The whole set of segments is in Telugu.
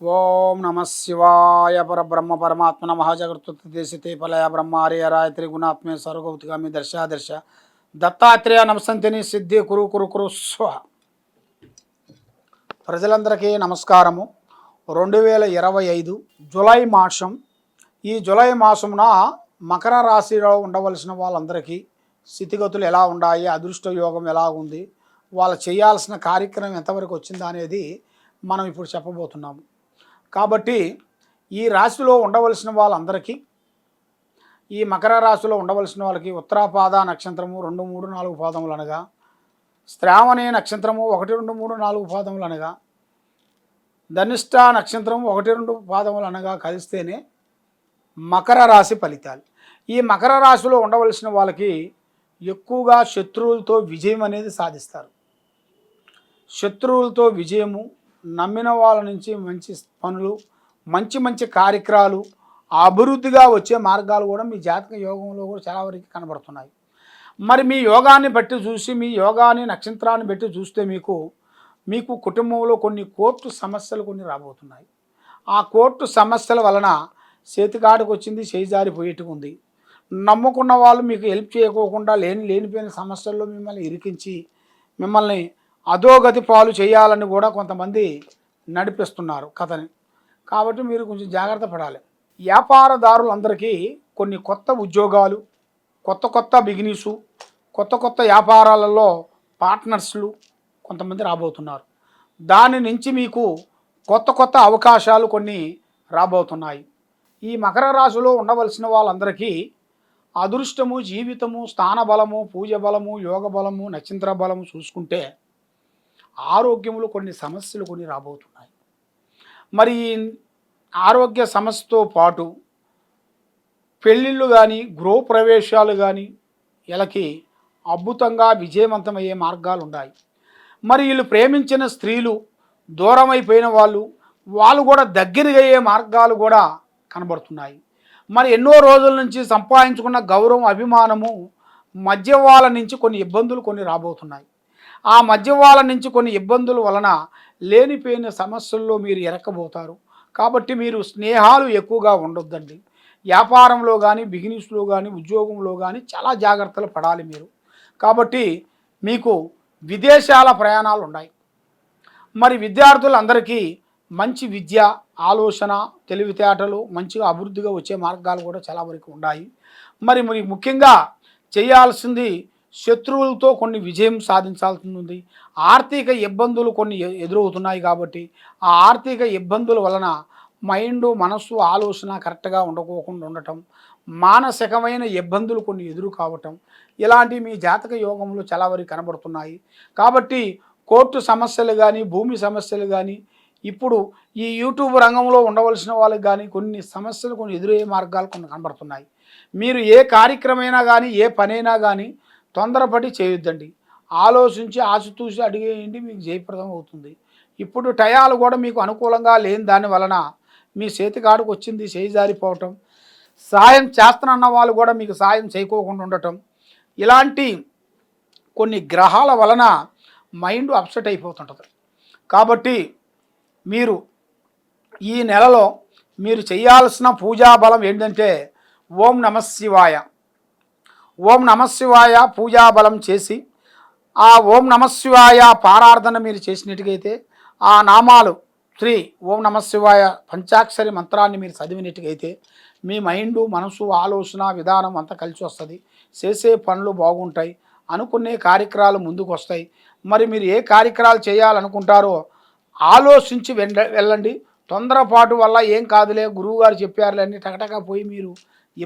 ఓం నమ శివాయ పరబ్రహ్మ పరమాత్మన మహాజగృత దేశతే ఫలయ బ్రహ్మార్య రాయత్రి గుణాత్మే సర్వగౌతిగామి దర్శ దత్తాత్రేయ నమసంతిని సిద్ధి కురు కురు కురు స్వ. ప్రజలందరికీ నమస్కారము. రెండు వేల ఇరవై ఐదు జులై మాసం. ఈ జులై మాసమున మకర రాశిలో ఉండవలసిన వాళ్ళందరికీ స్థితిగతులు ఎలా ఉన్నాయి అదృష్ట యోగం ఎలా ఉంది వాళ్ళు చేయాల్సిన కార్యక్రమం ఎంతవరకు వచ్చిందా అనేది మనం ఇప్పుడు చెప్పబోతున్నాము. కాబట్టి ఈ రాశిలో ఉండవలసిన వాళ్ళందరికీ ఈ మకర రాశిలో ఉండవలసిన వాళ్ళకి ఉత్తరాపాద నక్షత్రము రెండు మూడు నాలుగు పాదములు అనగా శ్రావణి నక్షత్రము ఒకటి రెండు మూడు నాలుగు పాదములు అనగా ధనిష్ట నక్షత్రం ఒకటి రెండు పాదములు అనగా కలిస్తేనే మకర రాశి ఫలితాలు. ఈ మకర రాశిలో ఉండవలసిన వాళ్ళకి ఎక్కువగా శత్రువులతో విజయం అనేది సాధిస్తారు. శత్రువులతో విజయము నమ్మిన వాళ్ళ నుంచి మంచి పనులు మంచి మంచి కార్యక్రమాలు అభివృద్ధిగా వచ్చే మార్గాలు కూడా మీ జాతక యోగంలో కూడా చాలా వరకు కనబడుతున్నాయి. మరి మీ యోగాన్ని బట్టి చూసి మీ యోగాన్ని నక్షత్రాన్ని బట్టి చూస్తే మీకు మీకు కుటుంబంలో కొన్ని కోర్టు సమస్యలు కొన్ని రాబోతున్నాయి. ఆ కోర్టు సమస్యల వలన చేతికాడికి వచ్చింది చేయి జారిపోయేట్టుగా ఉంది. నమ్ముకున్న వాళ్ళు మీకు హెల్ప్ చేయకోకుండా లేని లేనిపోయిన సమస్యల్లో మిమ్మల్ని ఇరికించి మిమ్మల్ని అధోగతి పాలు చేయాలని కూడా కొంతమంది నడిపిస్తున్నారు కథని. కాబట్టి మీరు కొంచెం జాగ్రత్త పడాలి. వ్యాపారదారులందరికీ కొన్ని కొత్త ఉద్యోగాలు కొత్త కొత్త బిజినెసు కొత్త కొత్త వ్యాపారాలలో పార్ట్నర్స్లు కొంతమంది రాబోతున్నారు. దాని నుంచి మీకు కొత్త కొత్త అవకాశాలు కొన్ని రాబోతున్నాయి. ఈ మకర రాశిలో ఉండవలసిన వాళ్ళందరికీ అదృష్టము జీవితము స్థాన బలము పూజ బలము యోగ బలము నక్షత్ర బలము చూసుకుంటే ఆరోగ్యంలో కొన్ని సమస్యలు కొన్ని రాబోతున్నాయి. మరి ఈ ఆరోగ్య సమస్యతో పాటు పెళ్ళిళ్ళు కానీ గృహప్రవేశాలు కానీ వీళ్ళకి అద్భుతంగా విజయవంతమయ్యే మార్గాలు ఉన్నాయి మరి వీళ్ళు ప్రేమించిన స్త్రీలు దూరమైపోయిన వాళ్ళు వాళ్ళు కూడా దగ్గరగా అయ్యే మార్గాలు కూడా కనబడుతున్నాయి. మరి ఎన్నో రోజుల నుంచి సంపాదించుకున్న గౌరవం అభిమానము మధ్య వాళ్ళ నుంచి కొన్ని ఇబ్బందులు కొన్ని రాబోతున్నాయి. ఆ మధ్య వాళ్ళ నుంచి కొన్ని ఇబ్బందుల వలన లేనిపోయిన సమస్యల్లో మీరు ఎరకబోతారు. కాబట్టి మీరు స్నేహాలు ఎక్కువగా ఉండొద్దండి. వ్యాపారంలో కానీ బిజినెస్లో కానీ ఉద్యోగంలో కానీ చాలా జాగ్రత్తలు పడాలి మీరు. కాబట్టి మీకు విదేశాల ప్రయాణాలు ఉన్నాయి. మరి విద్యార్థులందరికీ మంచి విద్య ఆలోచన తెలివితేటలు మంచిగా అభివృద్ధిగా వచ్చే మార్గాలు కూడా చాలా వరకు ఉన్నాయి. మరి మరి ముఖ్యంగా చేయాల్సింది శత్రువులతో కొన్ని విజయం సాధించాల్సి ఉంది. ఆర్థిక ఇబ్బందులు కొన్ని ఎదురవుతున్నాయి కాబట్టి ఆ ఆర్థిక ఇబ్బందుల వలన మైండ్ మనస్సు ఆలోచన కరెక్ట్గా ఉండకోకుండా ఉండటం మానసికమైన ఇబ్బందులు కొన్ని ఎదురు కావటం ఇలాంటి మీ జాతక యోగంలో చాలా వరకు కనబడుతున్నాయి. కాబట్టి కోర్టు సమస్యలు కానీ భూమి సమస్యలు కానీ ఇప్పుడు ఈ యూట్యూబ్ రంగంలో ఉండవలసిన వాళ్ళకి కానీ కొన్ని సమస్యలు కొన్ని ఎదురయ్యే మార్గాలు కొన్ని కనబడుతున్నాయి. మీరు ఏ కార్యక్రమైనా కానీ ఏ పనైనా కానీ తొందరపడి చేయొద్దండి. ఆలోచించి ఆశతూసి అడిగేయండి మీకు జయప్రదం అవుతుంది. ఇప్పుడు టయాలు కూడా మీకు అనుకూలంగా లేని దాని వలన మీ చేతికాడుకు వచ్చింది చేయి జారిపోవటం సాయం చేస్తానన్న వాళ్ళు కూడా మీకు సాయం చేయకోకుండా ఉండటం ఇలాంటి కొన్ని గ్రహాల వలన మైండ్ అప్సెట్ అయిపోతుంటుంది. కాబట్టి మీరు ఈ నెలలో మీరు చేయాల్సిన పూజా బలం ఏంటంటే ఓం నమ శివాయ. ఓం నమశివాయ పూజా బలం చేసి ఆ ఓం నమశివాయ పారార్థన మీరు చేసినట్టుగైతే ఆ నామాలు శ్రీ ఓం నమశివాయ పంచాక్షరి మంత్రాన్ని మీరు చదివినట్టుగైతే మీ మైండ్ మనసు ఆలోచన విధానం అంతా కలిసి వస్తుంది. చేసే పనులు బాగుంటాయి. అనుకునే కార్యక్రమాలు ముందుకు వస్తాయి మరి మీరు ఏ కార్యక్రమాలు చేయాలనుకుంటారో ఆలోచించి వెళ్ళండి. తొందరపాటు వల్ల ఏం కాదులే గురువుగారు చెప్పారులే అన్ని టకటకా పోయి మీరు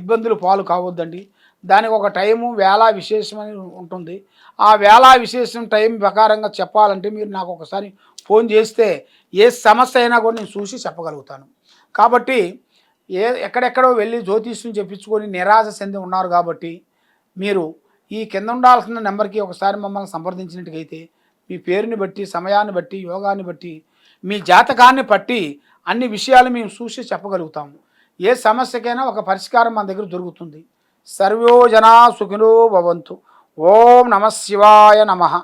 ఇబ్బందులు పాలు కావద్దండి. దానికి ఒక టైము వేళ విశేషమని ఉంటుంది. ఆ వేళ విశేషం టైం ప్రకారంగా చెప్పాలంటే మీరు నాకు ఒకసారి ఫోన్ చేస్తే ఏ సమస్య అయినా కూడా నేను చూసి చెప్పగలుగుతాను. కాబట్టి ఏ ఎక్కడెక్కడో వెళ్ళి జ్యోతిష్యం చెప్పించుకొని నిరాశ చెంది ఉన్నారు కాబట్టి మీరు ఈ కింద ఉండాల్సిన నెంబర్కి ఒకసారి మమ్మల్ని సంప్రదించినట్టుగైతే మీ పేరుని బట్టి సమయాన్ని బట్టి యోగాన్ని బట్టి మీ జాతకాన్ని బట్టి అన్ని విషయాలు మేము చూసి చెప్పగలుగుతాము. ఏ సమస్యకైనా ఒక పరిష్కారం మన దగ్గర దొరుకుతుంది. సర్వోజనా సుఖినో భవంతు. ఓం నమ శివాయ నమః.